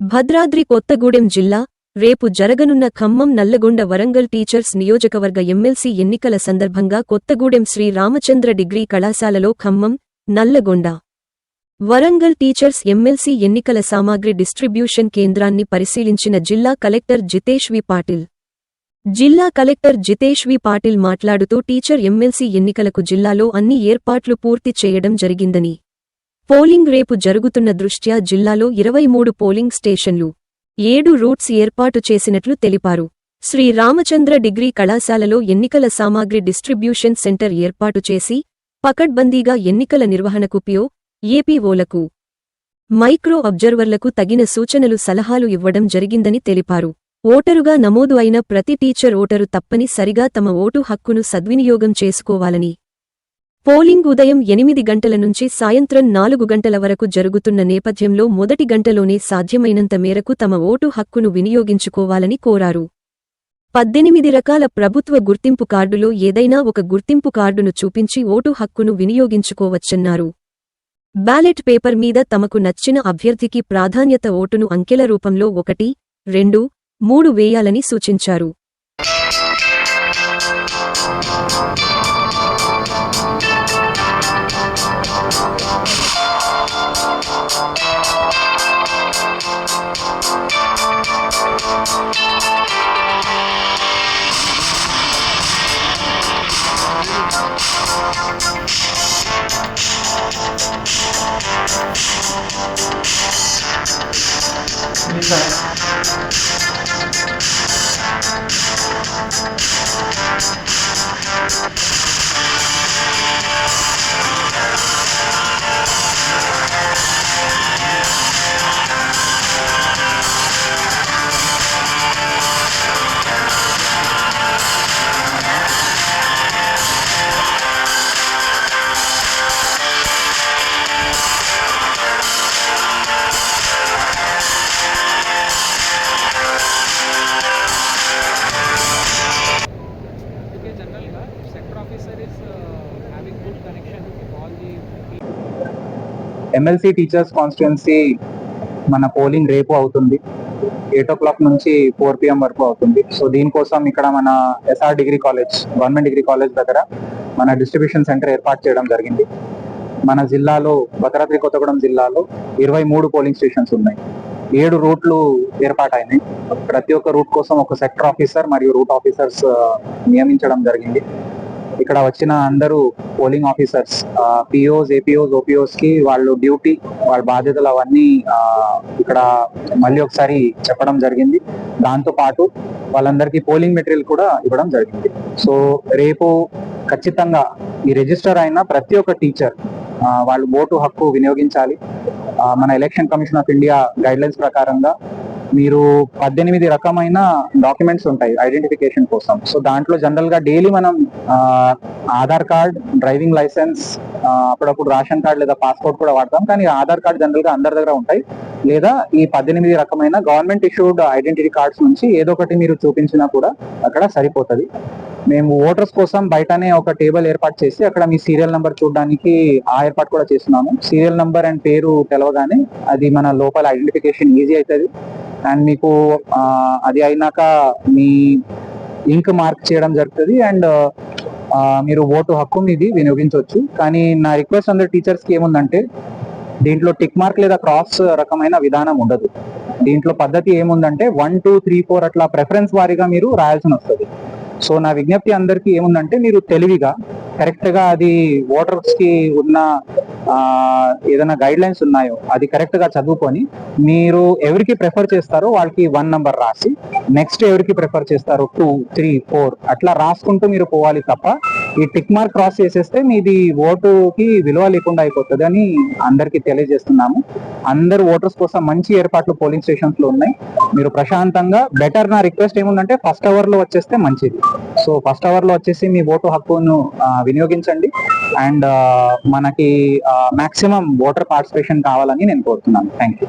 భద్రాద్రి కొత్తగూడెం జిల్లా రేపు జరగనున్న ఖమ్మం నల్లగొండ వరంగల్ టీచర్స్ నియోజకవర్గ ఎమ్మెల్సీ ఎన్నికల సందర్భంగా కొత్తగూడెం శ్రీ రామచంద్ర డిగ్రీ కళాశాలలో ఖమ్మం నల్లగొండ వరంగల్ టీచర్స్ ఎమ్మెల్సీ ఎన్నికల సామాగ్రి డిస్ట్రిబ్యూషన్ కేంద్రాన్ని పరిశీలించిన జిల్లా కలెక్టర్ జితేష్ వి పాటిల్. జిల్లా కలెక్టర్ జితేష్ వి పాటిల్ మాట్లాడుతూ టీచర్ ఎమ్మెల్సీ ఎన్నికలకు జిల్లాలో అన్ని ఏర్పాట్లు పూర్తి చేయడం జరిగిందని పోలింగ్ రేపు జరుగుతున్న దృష్ట్యా జిల్లాలో ఇరవై మూడు పోలింగ్ స్టేషన్లు ఏడు రూట్స్ ఏర్పాటు చేసినట్లు తెలిపారు. శ్రీ రామచంద్ర డిగ్రీ కళాశాలలో ఎన్నికల సామాగ్రి డిస్ట్రిబ్యూషన్ సెంటర్ ఏర్పాటు చేసి పకడ్బందీగా ఎన్నికల నిర్వహణకు పియో ఏపీఓలకు మైక్రో అబ్జర్వర్లకు తగిన సూచనలు సలహాలు ఇవ్వడం జరిగిందని తెలిపారు. ఓటరుగా నమోదు అయిన ప్రతి టీచర్ ఓటరు తప్పని సరిగా తమ ఓటు హక్కును సద్వినియోగం చేసుకోవాలని పోలింగ్ ఉదయం ఎనిమిది గంటల నుంచి సాయంత్రం నాలుగు గంటల వరకు జరుగుతున్న నేపథ్యంలో మొదటి గంటలోనే సాధ్యమైనంత మేరకు తమ ఓటు హక్కును వినియోగించుకోవాలని కోరారు. పద్దెనిమిది రకాల ప్రభుత్వ గుర్తింపు కార్డులో ఏదైనా ఒక గుర్తింపు కార్డును చూపించి ఓటు హక్కును వినియోగించుకోవచ్చన్నారు. బ్యాలెట్ పేపర్ మీద తమకు నచ్చిన అభ్యర్థికి ప్రాధాన్యత ఓటును అంకెల రూపంలో ఒకటి రెండు మూడు వేయాలని సూచించారు. Mixers. ఎమ్మెల్సీ టీచర్స్ కాన్స్టిట్యున్సీ మన పోలింగ్ రేపు అవుతుంది. ఎయిట్ ఓ క్లాక్ నుంచి ఫోర్ పిఎం వరకు అవుతుంది. సో దీనికోసం ఇక్కడ మన SR degree college government degree college దగ్గర మన డిస్ట్రిబ్యూషన్ సెంటర్ ఏర్పాటు చేయడం జరిగింది. మన జిల్లాలో భద్రాద్రి కొత్తగూడెం జిల్లాలో ఇరవై మూడు పోలింగ్ స్టేషన్స్ ఉన్నాయి. ఏడు రూట్లు ఏర్పాటైనాయి. ప్రతి ఒక్క రూట్ కోసం ఒక సెక్టర్ ఆఫీసర్ మరియు రూట్ ఆఫీసర్స్ నియమించడం జరిగింది. ఇక్కడ వచ్చిన అందరూ polling officers P Os A P Os ఓపీఓస్కి వాళ్ళు డ్యూటీ వాళ్ళ బాధ్యతలు అవన్నీ ఇక్కడ మళ్ళీ ఒకసారి చెప్పడం జరిగింది. దాంతో పాటు వాళ్ళందరికీ పోలింగ్ మెటీరియల్ కూడా ఇవ్వడం జరిగింది. సో రేపు ఖచ్చితంగా ఈ రిజిస్టర్ అయిన ప్రతి ఒక్క టీచర్ వాళ్ళు ఓటు హక్కు వినియోగించాలి. మన election commission of India guidelines ప్రకారంగా మీరు పద్దెనిమిది రకమైన డాక్యుమెంట్స్ ఉంటాయి ఐడెంటిఫికేషన్ కోసం. సో దాంట్లో జనరల్గా డైలీ మనం ఆధార్ కార్డ్ డ్రైవింగ్ లైసెన్స్ అప్పుడప్పుడు రేషన్ కార్డ్ లేదా పాస్పోర్ట్ కూడా వాడతాం. కానీ ఆధార్ కార్డ్ జనరల్గా అందరి దగ్గర ఉంటాయి. లేదా ఈ పద్దెనిమిది రకమైన గవర్నమెంట్ ఇష్యూడ్ ఐడెంటిటీ కార్డ్స్ నుంచి ఏదో ఒకటి మీరు చూపించినా కూడా అక్కడ సరిపోతుంది. మేము ఓటర్స్ కోసం బయటనే ఒక టేబుల్ ఏర్పాటు చేసి అక్కడ మీ సీరియల్ నంబర్ చూడడానికి ఆ ఏర్పాటు కూడా చేస్తున్నాము. సీరియల్ నంబర్ అండ్ పేరు తెలవగానే అది మన లోపల ఐడెంటిఫికేషన్ ఈజీ అవుతుంది. అండ్ మీకు అది అయినాక మీ ఇంక్ మార్క్ చేయడం జరుగుతుంది. అండ్ మీరు ఓటు హక్కు మీది వినియోగించవచ్చు. కానీ నా రిక్వెస్ట్ అందరు టీచర్స్కి ఏముందంటే దీంట్లో టిక్ మార్క్ లేదా క్రాస్ రకమైన విధానం ఉండదు. దీంట్లో పద్ధతి ఏముందంటే వన్ టూ త్రీ ఫోర్ అట్లా ప్రెఫరెన్స్ వారీగా మీరు రాయాల్సి వస్తుంది. సో నా విజ్ఞప్తి అందరికీ ఏముందంటే మీరు తెలివిగా కరెక్ట్గా అది ఓటర్స్కి ఉన్న ఏదైనా గైడ్ లైన్స్ ఉన్నాయో అది కరెక్ట్గా చదువుకొని మీరు ఎవరికి ప్రిఫర్ చేస్తారో వాళ్ళకి వన్ నెంబర్ రాసి నెక్స్ట్ ఎవరికి ప్రిఫర్ చేస్తారో టూ త్రీ ఫోర్ అట్లా రాసుకుంటూ మీరు పోవాలి తప్ప ఈ టిక్ మార్క్ క్రాస్ చేసేస్తే మీది ఓటుకి విలువ లేకుండా అయిపోతుంది అని అందరికీ తెలియజేస్తున్నాము. అందరు ఓటర్స్ కోసం మంచి ఏర్పాట్లు పోలింగ్ స్టేషన్స్లో ఉన్నాయి. మీరు ప్రశాంతంగా బెటర్ నా రిక్వెస్ట్ ఏముందంటే ఫస్ట్ అవర్లో వచ్చేస్తే మంచిది. సో ఫస్ట్ అవర్లో వచ్చేసి మీ ఓటు హక్కును వినియోగించండి. అండ్ మనకి మాక్సిమం ఓటర్ పార్టిసిపేషన్ కావాలని నేను కోరుతున్నాను. Thank you